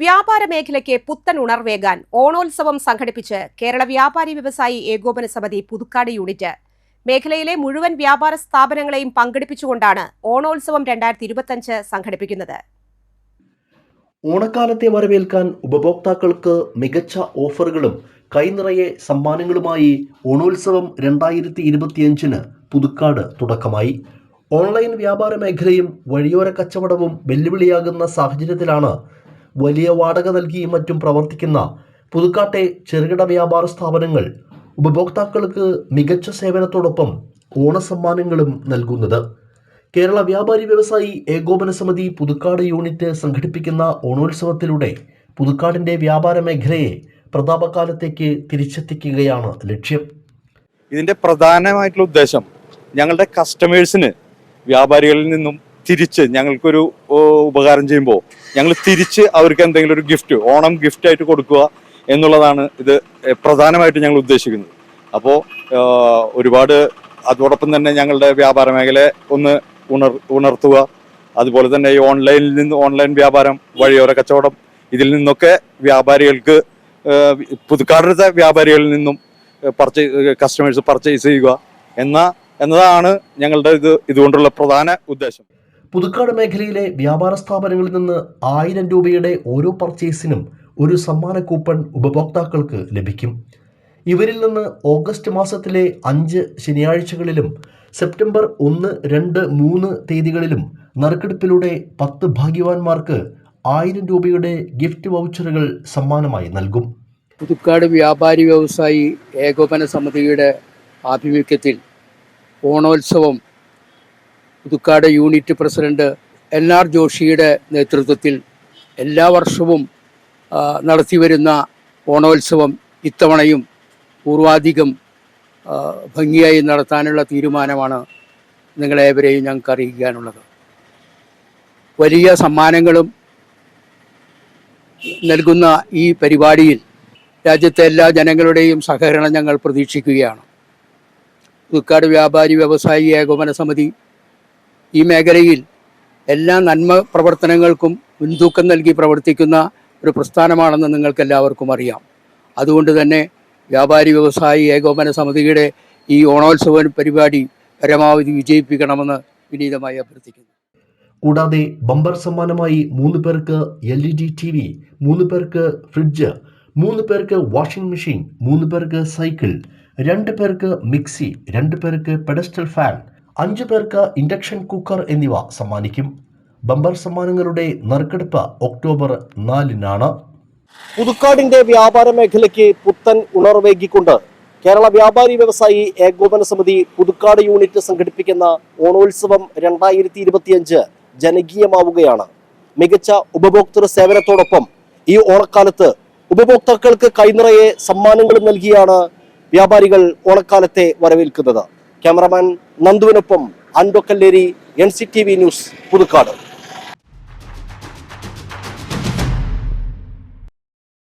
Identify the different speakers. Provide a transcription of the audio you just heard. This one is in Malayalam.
Speaker 1: വ്യാപാര മേഖലയ്ക്ക് പുത്തൻ ഉണർവേകാൻ ഓണോത്സവം സംഘടിപ്പിച്ച് കേരള വ്യാപാരി വ്യവസായി ഏകോപന സമിതി പുതുക്കാട് യൂണിറ്റ്. മേഖലയിലെ മുഴുവൻ വ്യാപാര സ്ഥാപനങ്ങളെയും പങ്കെടുപ്പിച്ചുകൊണ്ടാണ് ഓണോത്സവം രണ്ടായിരത്തി ഇരുപത്തഞ്ച് സംഘടിപ്പിക്കുന്നത്.
Speaker 2: ഓണക്കാലത്തെ വരവേൽക്കാൻ ഉപഭോക്താക്കൾക്ക് മികച്ച ഓഫറുകളും കൈനിറയെ സമ്മാനങ്ങളുമായി ഓണോത്സവം രണ്ടായിരത്തി ഇരുപത്തിയഞ്ചിന് പുതുക്കാട് തുടക്കമായി. ഓൺലൈൻ വ്യാപാര മേഖലയും വഴിയോര കച്ചവടവും വെല്ലുവിളിയാകുന്ന സാഹചര്യത്തിലാണ് വലിയ വാടക നൽകിയും മറ്റും പ്രവർത്തിക്കുന്ന പുതുക്കാട്ടെ ചെറുകിട വ്യാപാര സ്ഥാപനങ്ങൾ ഉപഭോക്താക്കൾക്ക് മികച്ച സേവനത്തോടൊപ്പം ഓണസമ്മാനങ്ങളും നൽകുന്നത്. കേരള വ്യാപാരി വ്യവസായി ഏകോപന സമിതി പുതുക്കാട് യൂണിറ്റ് സംഘടിപ്പിക്കുന്ന ഓണോത്സവത്തിലൂടെ പുതുക്കാടിന്റെ വ്യാപാര മേഖലയെ പ്രതാപകാലത്തേക്ക് തിരിച്ചെത്തിക്കുകയാണ് ലക്ഷ്യം.
Speaker 3: ഇതിന്റെ പ്രധാനമായിട്ടുള്ള ഉദ്ദേശം ഞങ്ങളുടെ കസ്റ്റമേഴ്സിന് വ്യാപാരികളിൽ നിന്നും തിരിച്ച് ഞങ്ങൾക്കൊരു ഉപകാരം ചെയ്യുമ്പോൾ ഞങ്ങൾ തിരിച്ച് അവർക്ക് എന്തെങ്കിലും ഒരു ഗിഫ്റ്റ് ഓണം ഗിഫ്റ്റ് ആയിട്ട് കൊടുക്കുക എന്നുള്ളതാണ് ഇത് പ്രധാനമായിട്ട് ഞങ്ങൾ ഉദ്ദേശിക്കുന്നത്. അപ്പോൾ ഒരുപാട് അതോടൊപ്പം തന്നെ ഞങ്ങളുടെ വ്യാപാര മേഖലയെ ഒന്ന് ഉണർ ഉണർത്തുക. അതുപോലെ തന്നെ ഈ ഓൺലൈനിൽ നിന്ന് ഓൺലൈൻ വ്യാപാരം വഴിയോര കച്ചവടം ഇതിൽ നിന്നൊക്കെ വ്യാപാരികൾക്ക് പുതുക്കാടത്തെ വ്യാപാരികളിൽ നിന്നും പർച്ചേസ് കസ്റ്റമേഴ്സ് പർച്ചേസ് ചെയ്യുക. എന്ന എന്നതാണ് ഞങ്ങളുടെ ഇത് ഇതുകൊണ്ടുള്ള പ്രധാന ഉദ്ദേശം.
Speaker 2: പുതുക്കാട് മേഖലയിലെ വ്യാപാര സ്ഥാപനങ്ങളിൽ നിന്ന് ആയിരം രൂപയുടെ ഓരോ പർച്ചേസിനും ഒരു സമ്മാന കൂപ്പൺ ഉപഭോക്താക്കൾക്ക് ലഭിക്കും. ഇവരിൽ നിന്ന് ഓഗസ്റ്റ് മാസത്തിലെ അഞ്ച് ശനിയാഴ്ചകളിലും സെപ്റ്റംബർ ഒന്ന് രണ്ട് മൂന്ന് തീയതികളിലും നറുക്കെടുപ്പിലൂടെ പത്ത് ഭാഗ്യവാന്മാർക്ക് ആയിരം രൂപയുടെ ഗിഫ്റ്റ് വൗച്ചറുകൾ സമ്മാനമായി നൽകും.
Speaker 4: പുതുക്കാട് വ്യാപാരി വ്യവസായി ഏകോപന സമിതിയുടെ ആഭിമുഖ്യത്തിൽ ഓണോത്സവം Puthukkad unit president N R ജോഷിയുടെ നേതൃത്വത്തിൽ എല്ലാ വർഷവും നടത്തിവരുന്ന ഓണോത്സവം ഇത്തവണയും പൂർവാധികം ഭംഗിയായി നടത്താനുള്ള തീരുമാനമാണ് നിങ്ങളേവരെയും ഞങ്ങൾക്ക് അറിയിക്കാനുള്ളത്. വലിയ സമ്മാനങ്ങളും നൽകുന്ന ഈ പരിപാടിയിൽ രാജ്യത്തെ എല്ലാ ജനങ്ങളുടെയും സഹകരണം ഞങ്ങൾ പ്രതീക്ഷിക്കുകയാണ്. പുതുക്കാട് വ്യാപാരി വ്യവസായി ഏകോപന സമിതി ഈ മേഖലയിൽ എല്ലാ നന്മ പ്രവർത്തനങ്ങൾക്കും മുൻതൂക്കം നൽകി പ്രവർത്തിക്കുന്ന ഒരു പ്രസ്ഥാനമാണെന്ന് നിങ്ങൾക്ക് എല്ലാവർക്കും അറിയാം. അതുകൊണ്ട് തന്നെ വ്യാപാരി വ്യവസായി ഏകോപന സമിതിയുടെ ഈ ഓണോത്സവ പരിപാടി പരമാവധി വിജയിപ്പിക്കണമെന്ന് വിനീതമായി അഭ്യർത്ഥിക്കുന്നു.
Speaker 2: കൂടാതെ ബമ്പർ സമ്മാനമായി മൂന്ന് പേർക്ക് L E D T V മൂന്ന് പേർക്ക് ഫ്രിഡ്ജ് മൂന്ന് പേർക്ക് വാഷിംഗ് മെഷീൻ മൂന്ന് പേർക്ക് സൈക്കിൾ രണ്ട് പേർക്ക് മിക്സി രണ്ട് പേർക്ക് പെഡസ്റ്റൽ ഫാൻ അഞ്ച് പേർക്ക് ഇൻഡക്ഷൻ കുക്കർ എന്നിവ സമ്മാനിക്കും. ബമ്പർ സമ്മാനങ്ങളുടെ നറുക്കെടുപ്പ് ഒക്ടോബർ നാലിനാണ്.
Speaker 5: പുതുക്കാടിന്റെ വ്യാപാര മേഖലയ്ക്ക് പുത്തൻ ഉണർവേകിക്കൊണ്ട് കേരള വ്യാപാരി വ്യവസായി ഏകോപന സമിതി പുതുക്കാട് യൂണിറ്റ് സംഘടിപ്പിക്കുന്ന ഓണോത്സവം രണ്ടായിരത്തി ഇരുപത്തിയഞ്ച് ജനകീയമാവുകയാണ്. മികച്ച ഉപഭോക്തൃ സേവനത്തോടൊപ്പം ഈ ഓണക്കാലത്ത് ഉപഭോക്താക്കൾക്ക് കൈനിറയെ സമ്മാനങ്ങളും നൽകിയാണ് വ്യാപാരികൾ ഓണക്കാലത്തെ വരവേൽക്കുന്നത്. Cameraman നന്ദുവിനൊപ്പം Ando Kalleri N C T V news Puthukkad.